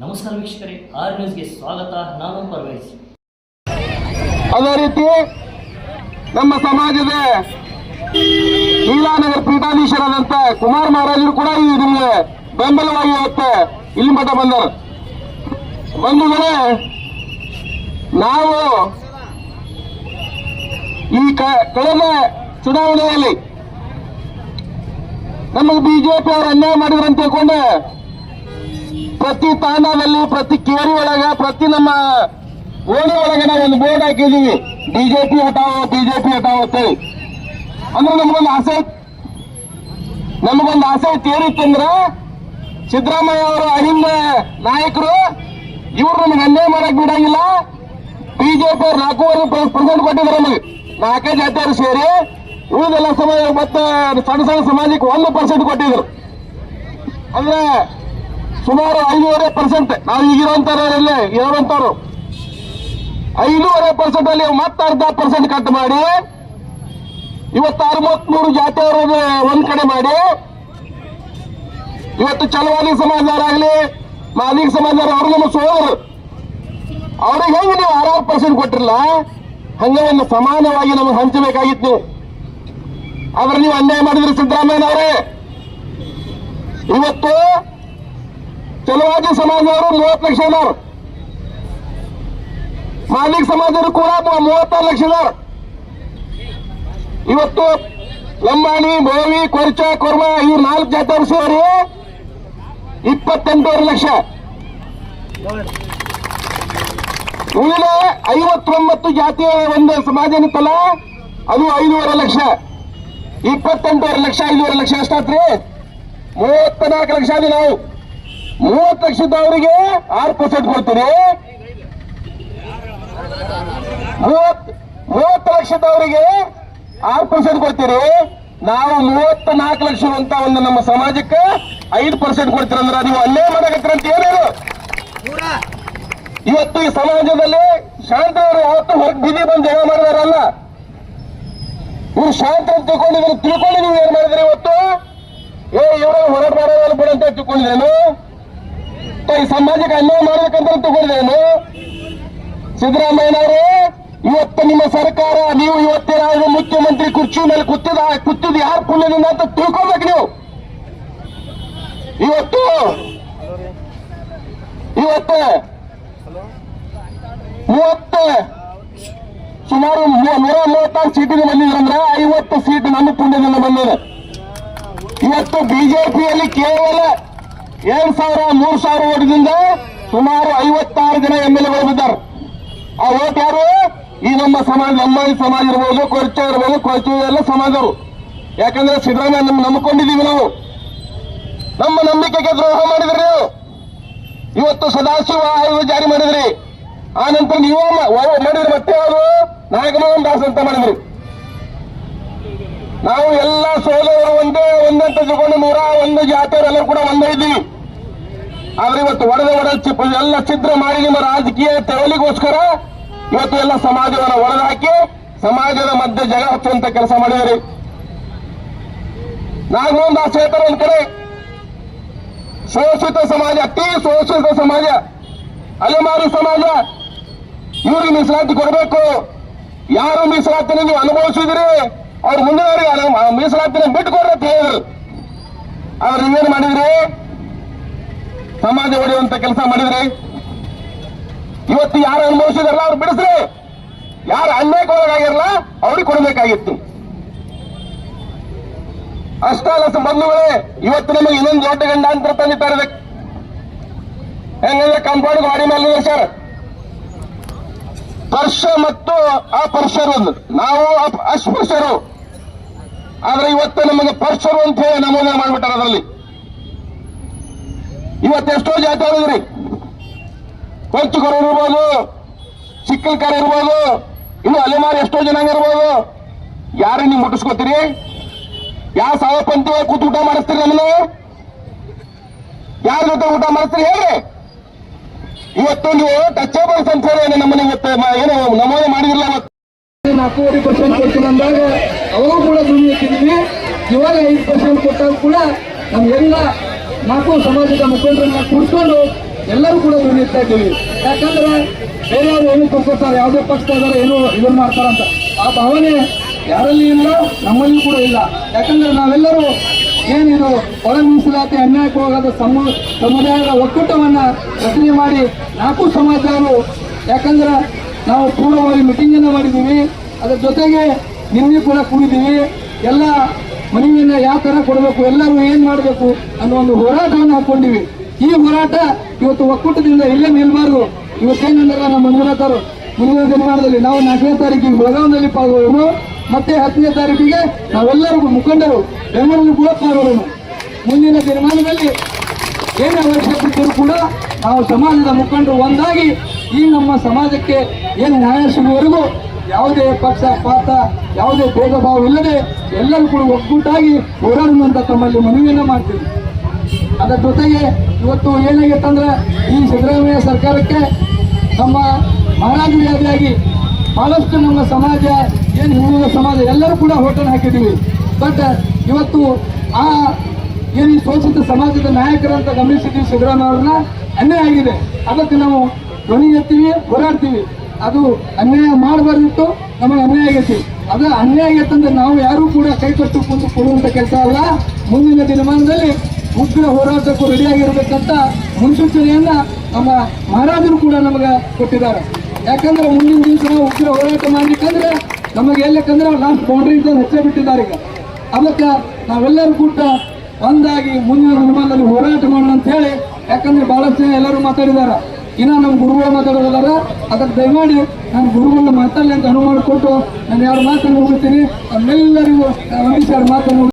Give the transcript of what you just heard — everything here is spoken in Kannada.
ನಮಸ್ಕಾರ ವೀಕ್ಷಕರೇ, ಆರ್ ನ್ಯೂಸ್ಗೆ ಸ್ವಾಗತ, ನಾನು ಪರ್ವೇಜ್ ಅದೇ ರೀತಿ ನಮ್ಮ ಸಮಾಜದ ಲೀಲಾನಗರ ಪೀಠಾಧೀಶರಾದಂತ ಕುಮಾರ್ ಮಹಾರಾಜರು ಕೂಡ ಈ ನಿಮಗೆ ಬೆಂಬಲವಾಗಿ ಇವತ್ತು ಇಲ್ಲಿ ಮಠ ಬಂದರು. ಬಂಧುಗಳೇ ನಾವು ಈ ಕಳೆದ ಚುನಾವಣೆಯಲ್ಲಿ ನಮಗೆ ಬಿಜೆಪಿ ಅವರು ಅನ್ಯಾಯ ಮಾಡಿದ್ರಂತ ತಿಳ್ಕೊಂಡು ಪ್ರತಿ ತಾಂಡದಲ್ಲಿ ಪ್ರತಿ ಕೇರಿ ಒಳಗ, ಪ್ರತಿ ನಮ್ಮ ಓಣಿ ಒಳಗೆ ನಾವು ಒಂದು ಬೋರ್ಡ್ ಹಾಕಿದೀವಿ. ಬಿಜೆಪಿ ಹಟಾವೋ ಬಿಜೆಪಿ ಹಟಾವೋ ಅಂತೇಳಿ. ಅಂದ್ರೆ ನಮಗೊಂದು ಆಸೆ ನಮಗೊಂದು ಆಸೆ ಏನಿತ್ತಂದ್ರ ಸಿದ್ದರಾಮಯ್ಯ ಅವರ ಅಹಿಂದ ನಾಯಕರು, ಇವರು ನಮಗೆ ಅನ್ಯಾಯ ಮಾಡಕ್ ಬಿಡಂಗಿಲ್ಲ. ಬಿಜೆಪಿ ಅವ್ರು ನಾಲ್ಕೂವರೆ ಪರ್ಸೆಂಟ್ ಕೊಟ್ಟಿದ್ರು ನಮಗೆ. ನಾಲ್ಕೇ ಜಾತಿಯವರು ಸೇರಿ, ಉಳಿದೆಲ್ಲ ಸಮಾಜ ಮತ್ತೆ ಸಣ್ಣ ಸಣ್ಣ ಸಮಾಜಕ್ಕೆ ಒಂದು ಪರ್ಸೆಂಟ್ ಕೊಟ್ಟಿದ್ರು. ಅಂದ್ರೆ ಸುಮಾರು ಐದೂವರೆ ಪರ್ಸೆಂಟ್ ನಾವು ಈಗಿರುವಂತವರಲ್ಲಿ ಇರುವಂತವ್ರು ಐದೂವರೆ ಪರ್ಸೆಂಟ್ ಅಲ್ಲಿ ಮತ್ತೆ ಅರ್ಧ ಪರ್ಸೆಂಟ್ ಕಟ್ ಮಾಡಿ ಇವತ್ತು ಅರವತ್ಮೂರು ಜಾತಿಯವರನ್ನು ಒಂದ್ ಕಡೆ ಮಾಡಿ. ಇವತ್ತು ಚಲವಾಲಿ ಸಮಾಜದವರಾಗ್ಲಿ ಮಾಲಿಕ್ ಸಮಾಜದವರು ಅವ್ರು ನಮ್ಮ ಸೋದರು ಅವ್ರಿಗೆ ಹೆಂಗೆ ನೀವು ಆರಾರು ಪರ್ಸೆಂಟ್ ಕೊಟ್ಟಿರಲ್ಲ, ಹಂಗೆ ಒಂದು ಸಮಾನವಾಗಿ ನಮಗೆ ಹಂಚಬೇಕಾಗಿತ್ತು ನೀವು. ಆದ್ರೆ ನೀವು ಅನ್ಯಾಯ ಮಾಡಿದ್ರಿ ಸಿದ್ದರಾಮಯ್ಯನವರೇ. ಇವತ್ತು ಚಲವಾದಿ ಸಮಾಜದವರು ಮೂವತ್ತು ಲಕ್ಷ ಇದಾರೆ. ಮಾಲಿಕ್ ಸಮಾಜದವರು ಕೂಡ ಮೂವತ್ತಾರು ಲಕ್ಷ ಇದಾರೆ. ಇವತ್ತು ಲಂಬಾಣಿ, ಬೋವಿ, ಕೊರ್ಚ, ಕೊರ್ಮ ಈ ನಾಲ್ಕು ಜಾತಿಯವರು ಸೇರಿ ಇಪ್ಪತ್ತೆಂಟೂವರೆ ಲಕ್ಷ. ಉಳಿದ ಐವತ್ತೊಂಬತ್ತು ಜಾತಿಯ ಒಂದು ಸಮಾಜ ಏನಿತ್ತಲ್ಲ, ಅದು ಐದೂವರೆ ಲಕ್ಷ. ಇಪ್ಪತ್ತೆಂಟೂವರೆ ಲಕ್ಷ, ಐದೂವರೆ ಲಕ್ಷ ಎಷ್ಟಾತ್ರಿ? ಮೂವತ್ತ ನಾಲ್ಕು ಲಕ್ಷ ಆದಿ ನಾವು. ಮೂವತ್ತು ಲಕ್ಷದವರಿಗೆ ಆರು ಪರ್ಸೆಂಟ್ ಕೊಡ್ತೀರಿ ಮೂವತ್ತು ಲಕ್ಷದ ಲಕ್ಷದವರಿಗೆ ಆರು ಪರ್ಸೆಂಟ್ ಕೊಡ್ತೀರಿ. ನಾವು ಮೂವತ್ತ ನಾಲ್ಕು ಲಕ್ಷ ಅಂತ ಒಂದು ನಮ್ಮ ಸಮಾಜಕ್ಕೆ ಐದು ಪರ್ಸೆಂಟ್ ಕೊಡ್ತೀರ ಅಂದ್ರೆ ನೀವು ಅಲ್ಲೇ ಮಾಡಕತ್ತೀರ ಅಂತ ಏನೇನು ಇವತ್ತು ಈ ಸಮಾಜದಲ್ಲಿ ಶಾಂತವರು ಅವರು ಹೊರಗೆ ಬೀದಿ ಬಂದು ಜಗಳ ಮಾಡಿದಾರಲ್ಲ ಇವ್ರು ಶಾಂತ ತಿಳ್ಕೊಂಡಿದ್ರು ತಿಳ್ಕೊಂಡು ನೀವು ಏನ್ ಮಾಡಿದ್ರಿ ಇವತ್ತು? ಏ ಇವರು ಹೊರಟ ಮಾಡೋದು ಬಿಡಂತ ತಿಳ್ಕೊಂಡಿದ್ದೇನು ಈ ಸಮಾಜಕ್ಕೆ ಅನ್ಯಾಯ ಮಾಡ್ಬೇಕಂತ ತಿಳ್ಕೊಂಡಿದ್ದೇನು ಸಿದ್ದರಾಮಯ್ಯನವರು, ಇವತ್ತು ನಿಮ್ಮ ಸರ್ಕಾರ, ನೀವು ಇವತ್ತಿನ ಮುಖ್ಯಮಂತ್ರಿ ಕುರ್ಚಿ ಮೇಲೆ ಕೂತಿದ ಕೂತಿದ್ ಯಾರ್ ಪುಣ್ಯದಿಂದ ಅಂತ ತಿಳ್ಕೊಬೇಕು ನೀವು. ಇವತ್ತು ಇವತ್ತು ಮೂವತ್ತು, ಸುಮಾರು ನೂರ ಮೂವತ್ತಾರು ಸೀಟಿಗೆ ಬಂದಿದ್ರಂದ್ರೆ ಐವತ್ತು ಸೀಟ್ ನಮ್ಮ ಪುಣ್ಯದಿಂದ ಬಂದಿದೆ. ಇವತ್ತು ಬಿಜೆಪಿಯಲ್ಲಿ ಕೇವಲ ಏಳು ಸಾವಿರ, ಮೂರು ಸಾವಿರ ಓಟದಿಂದ ಸುಮಾರು ಐವತ್ತಾರು ಜನ ಎಂ ಎಲ್ ಎಗಳು ಬಿದ್ದಾರೆ ಆ ಓಟ್ ಯಾರು? ಈ ನಮ್ಮ ಸಮಾಜ ನಮ್ಮ ಸಮಾಜ ಇರ್ಬೋದು, ಕೊರಚ ಇರ್ಬೋದು, ಕೊರಚ ಎಲ್ಲ ಸಮಾಜರು ಯಾಕಂದ್ರೆ ಸಿದ್ದರಾಮಯ್ಯ ನಮ್ಮ ನಂಬಿಕೊಂಡಿದ್ದೀವಿ ನಾವು. ನಮ್ಮ ನಂಬಿಕೆಗೆ ದ್ರೋಹ ಮಾಡಿದ್ರಿ ಇವತ್ತು ಸದಾಶಿವ ಆಯೋಗ ಜಾರಿ ಮಾಡಿದ್ರಿ. ಆ ನಂತರ ನೀವು ಮಾಡಿದ್ರಿ ಮತ್ತೆ ಯಾವುದು? ನಾಗಮೋಹನ್ ದಾಸ್ ಅಂತ ಮಾಡಿದ್ರಿ. ನಾವು ಎಲ್ಲ ಸೋದರರು ಒಂದೇ ಒಂದಂತ ತಗೊಂಡು ನೂರ ಒಂದು ಜಾತಿಯವರೆಲ್ಲರೂ ಕೂಡ ಒಂದೇ ಇದ್ದೀವಿ. ಆದ್ರೆ ಇವತ್ತು ಒಡೆದ ಒಡೆದ ಎಲ್ಲ ಛಿದ್ರ ಮಾಡಿ ನಿಮ್ಮ ರಾಜಕೀಯ ತೆವಲಿಗೋಸ್ಕರ ಇವತ್ತು ಎಲ್ಲ ಸಮಾಜವನ್ನು ಒಳಗಾಕಿ ಸಮಾಜದ ಮಧ್ಯೆ ಜಗ ಹಚ್ಚುವಂತ ಕೆಲಸ ಮಾಡಿದ್ರಿ ನಾಗಮೋಹನ್ ದಾಸ್ ಹೇಳ್ತಾರೆ ಒಂದ್ ಕಡೆ. ಶೋಷಿತ ಸಮಾಜ, ಅತಿ ಶೋಷಿತ ಸಮಾಜ, ಅಲೆಮಾರಿ ಸಮಾಜ, ಇವ್ರಿಗೆ ಮೀಸಲಾತಿ ಕೊಡಬೇಕು. ಯಾರು ಮೀಸಲಾತಿ ನೀವು ಅನುಭವಿಸಿದ್ರಿ? ಅವ್ರು ಮುಂದಿನವರಿಗೆ ಮೀಸಲಾತಿನ ಬಿಟ್ಟು ಕೊಡ್ರಿ ಅಂತ ಹೇಳಿದ್ರು. ಆದ್ರೆ ನೀವೇನು ಮಾಡಿದ್ರಿ? ಸಮಾಜ ಹೊಡೆಯುವಂತ ಕೆಲಸ ಮಾಡಿದ್ರಿ. ಇವತ್ತು ಯಾರು ಅನುಭವಿಸಿದಾರಲ್ಲ ಅವ್ರು ಬಿಡಿಸ್ರಿ. ಯಾರು ಅನ್ಯಾಯಕ್ಕೆ ಒಳಗಾಗಿರಲ್ಲ ಅವ್ರಿಗೆ ಕೊಡಬೇಕಾಗಿತ್ತು. ಅಷ್ಟಲ್ಲ ಬಂಧುಗಳೇ, ಇವತ್ತು ನಮಗೆ ಇನ್ನೊಂದು ದೊಡ್ಡ ಅಂತ ತಂದಿದ್ದಾರೆ. ಹೆಂಗಂದ್ರೆ ಕಂಪೌಂಡ್ ಗಾಡಿ ಮೇಲೆ ಸರ್. ಸ್ಪರ್ಶ ಮತ್ತು ಅಪರ್ಶರು ನಾವು ಅಸ್ಪರ್ಶರು. ಆದ್ರೆ ಇವತ್ತು ನಮಗೆ ಪರ್ಸರು ಅಂತ ಹೇಳಿ ನಮೂನೆ ಮಾಡ್ಬಿಟ್ಟಾರ ಅದರಲ್ಲಿ. ಇವತ್ತೆಷ್ಟೋ ಜಾತಿ ಹೇಳಿದ್ರಿ ಕೊಂಚುಕರು ಇರ್ಬೋದು ಚಿಕ್ಕಲ್ಕರ ಇರ್ಬೋದು, ಇನ್ನು ಅಲೆಮಾರಿ ಎಷ್ಟೋ ಜನಾಂಗ ಇರ್ಬೋದು. ಯಾರು ನೀವು ಮುಟ್ಟಿಸ್ಕೋತೀರಿ? ಯಾವ ಸಾವ ಒಳಗೆ ಕೂತು ಊಟ ಮಾಡಿಸ್ತೀರಿ ನಮ್ಮನ್ನು? ಯಾರ ಜೊತೆ ಊಟ ಮಾಡಿಸ್ತೀರಿ ಹೇಳಿ ಇವತ್ತು ನೀವು ಟಚ್ ಅಂತ ಹೇಳಿ ನಮ್ಮನ್ನ ಇವತ್ತು ಏನು ನಮೂನೆ ಮಾಡಿದಿಲ್ಲ ನಾಲ್ಕೂವರೆ ಪರ್ಸೆಂಟ್ ಕೊಡ್ತೀನಿ ಅಂದಾಗ ಅವಾಗ ಕೂಡ ದುಡಿಯುತ್ತಿದ್ದೀವಿ ಇವಾಗ ಐದು ಪರ್ಸೆಂಟ್ ಕೊಟ್ಟಾಗ ಕೂಡ ನಮ್ಗೆಲ್ಲ ನಾಲ್ಕು ಸಮಾಜದ ಮುಖಂಡರನ್ನ ಕೂರಿಸ್ಕೊಂಡು ಎಲ್ಲರೂ ಕೂಡ ದುಡಿಯುತ್ತಾ ಇದ್ದೀವಿ. ಯಾಕಂದ್ರೆ ಬೇರೆಯವರು ಏನು ತಿಳ್ಕೊತಾರೆ ಯಾವುದೇ ಪಕ್ಷದವರು ಏನು ಮಾಡ್ತಾರೆ ಮಾಡ್ತಾರಂತ ಆ ಭಾವನೆ ಯಾರಲ್ಲಿ ಇಲ್ಲ, ನಮ್ಮಲ್ಲಿ ಕೂಡ ಇಲ್ಲ. ಯಾಕಂದ್ರೆ ನಾವೆಲ್ಲರೂ ಏನಿದು ಒಳ ಮೀಸಲಾತಿ ಅನ್ಯಾಯಕ್ಕೆ ಹೋಗದ ಸಮ, ಸಮುದಾಯದ ಒಕ್ಕೂಟವನ್ನು ರಚನೆ ಮಾಡಿ ನಾಲ್ಕು ಸಮಾಜಗಳು ಯಾಕಂದ್ರೆ ನಾವು ಪೂರ್ಣವಾಗಿ ಮೀಟಿಂಗ್ ಅನ್ನ ಮಾಡಿದ್ದೀವಿ. ಅದರ ಜೊತೆಗೆ ನಿನ್ನೆ ಕೂಡ ಕೂಡಿದ್ದೀವಿ ಎಲ್ಲ ಮನವಿಯನ್ನು ಯಾವ ತರ ಕೊಡಬೇಕು, ಎಲ್ಲರೂ ಏನು ಮಾಡಬೇಕು ಅನ್ನೋ ಒಂದು ಹೋರಾಟವನ್ನು ಹಾಕೊಂಡಿವಿ. ಈ ಹೋರಾಟ ಇವತ್ತು ಒಕ್ಕೂಟದಿಂದ ಇಲ್ಲೇ ನಿಲ್ಬಾರ್ದು. ಇವತ್ತೇನಂದ್ರೆ ನಮ್ಮ ಮಂಜುನಾಥರು ಮುಂದಿನ ದಿನಮಾನದಲ್ಲಿ ನಾವು ನಾಲ್ಕನೇ ತಾರೀಕಿಗೆ ಬೆಳಗಾವಿನಲ್ಲಿ ಪಾಲ್ಗೊಳ್ಳೋಣ. ಮತ್ತೆ ಹತ್ತನೇ ತಾರೀಕಿಗೆ ನಾವೆಲ್ಲರಿಗೂ ಮುಖಂಡರು, ಬೆಂಗಳೂರು ಕೂಡ ಪಾಲ್ಗೊಳ್ಳೋಣ. ಮುಂದಿನ ದಿನಮಾನದಲ್ಲಿ ಏನೇ ಅವಶ್ಯಕತೆ ಕೂಡ ನಾವು ಸಮಾಜದ ಮುಖಂಡರು ಒಂದಾಗಿ ಈ ನಮ್ಮ ಸಮಾಜಕ್ಕೆ ಏನು ನ್ಯಾಯ ಸಿಗುವವರೆಗೂ ಯಾವುದೇ ಪಕ್ಷ, ಪಾತ, ಯಾವುದೇ ಭೇದ ಭಾವ ಇಲ್ಲದೆ ಎಲ್ಲರೂ ಕೂಡ ಒಗ್ಗೂಟಾಗಿ ಹೋರಾಡುವಂತ ತಮ್ಮಲ್ಲಿ ಮನವಿಯನ್ನು ಮಾಡ್ತೀವಿ. ಅದರ ಜೊತೆಗೆ ಇವತ್ತು ಏನಾಗಿತ್ತಂದ್ರೆ ಈ ಸಿದ್ದರಾಮಯ್ಯ ಸರ್ಕಾರಕ್ಕೆ ನಮ್ಮ ಮಹಾರಾಜ ವ್ಯಾಧಿಯಾಗಿ ಬಹಳಷ್ಟು ನಮ್ಮ ಸಮಾಜ, ಏನು ಹಿಂದುಳಿದ ಸಮಾಜ, ಎಲ್ಲರೂ ಕೂಡ ಹೋಟೆಲ್ ಹಾಕಿದ್ದೀವಿ. ಬಟ್ ಇವತ್ತು ಆ ಏನು ಶೋಷಿತ ಸಮಾಜದ ನಾಯಕರಂತ ಗಮನಿಸಿದ್ದೀವಿ ಸಿದ್ದರಾಮಯ್ಯ ಅವ್ರನ್ನ, ಅನ್ಯಾಯ ಆಗಿದೆ. ಅದಕ್ಕೆ ನಾವು ಧ್ವನಿ ಎತ್ತೀವಿ, ಹೋರಾಡ್ತೀವಿ. ಅದು ಅನ್ಯಾಯ ಮಾಡಬಾರ್ದಿತ್ತು, ನಮಗೆ ಅನ್ಯಾಯ ಆಗೈತಿ. ಅದು ಅನ್ಯಾಯ ಆಗೈತಂದ್ರೆ ನಾವು ಯಾರು ಕೂಡ ಕೈ ಕಟ್ಟು ಕೊಡುವಂತ ಕೆಲಸ ಅಲ್ಲ. ಮುಂದಿನ ದಿನಮಾನದಲ್ಲಿ ಉಗ್ರ ಹೋರಾಟಕ್ಕೂ ರೆಡಿಯಾಗಿರ್ಬೇಕಂತ ಮುನ್ಸೂಚನೆಯನ್ನ ನಮ್ಮ ಮಹಾರಾಜರು ಕೂಡ ನಮಗೆ ಕೊಟ್ಟಿದ್ದಾರೆ. ಯಾಕಂದ್ರೆ ಮುಂದಿನ ದಿವಸ ಉಗ್ರ ಹೋರಾಟ ಮಾಡ್ಲಿಕ್ಕಂದ್ರೆ ನಮಗೆ ಎಲ್ಲಕ್ಕಂದ್ರೆ ಲಾಸ್ಟ್ ಬೌಂಡ್ರಿ ಹೆಚ್ಚೇ ಬಿಟ್ಟಿದ್ದಾರೆ ಈಗ. ಅದಕ್ಕೆ ನಾವೆಲ್ಲರೂ ಕೂಡ ಒಂದಾಗಿ ಮುಂದಿನ ದಿನಮಾನದಲ್ಲಿ ಹೋರಾಟ ಮಾಡೋಣ ಅಂತ ಹೇಳಿ, ಯಾಕಂದ್ರೆ ಬಹಳಷ್ಟು ಎಲ್ಲರೂ ಮಾತಾಡಿದಾರ ಇನ್ನ ನಮ್ಮ ಗುರುಗಳು ಮಾತಾಡೋದಲ್ಲ ಅದಕ್ಕೆ ದಯಮಾಡಿ ನಾನು ಗುರುಗಳನ್ನ ಮಾತಾಡಲಿ ಅಂತ ಅನುಮಾನ ಕೊಟ್ಟು ನಾನು ಯಾರು ಮಾತನ್ನು ಹೋಗ್ತೀನಿ ನಮ್ಮೆಲ್ಲರಿಗೂ ಒಂದಿಷ್ಟು ಮಾತನ್ನು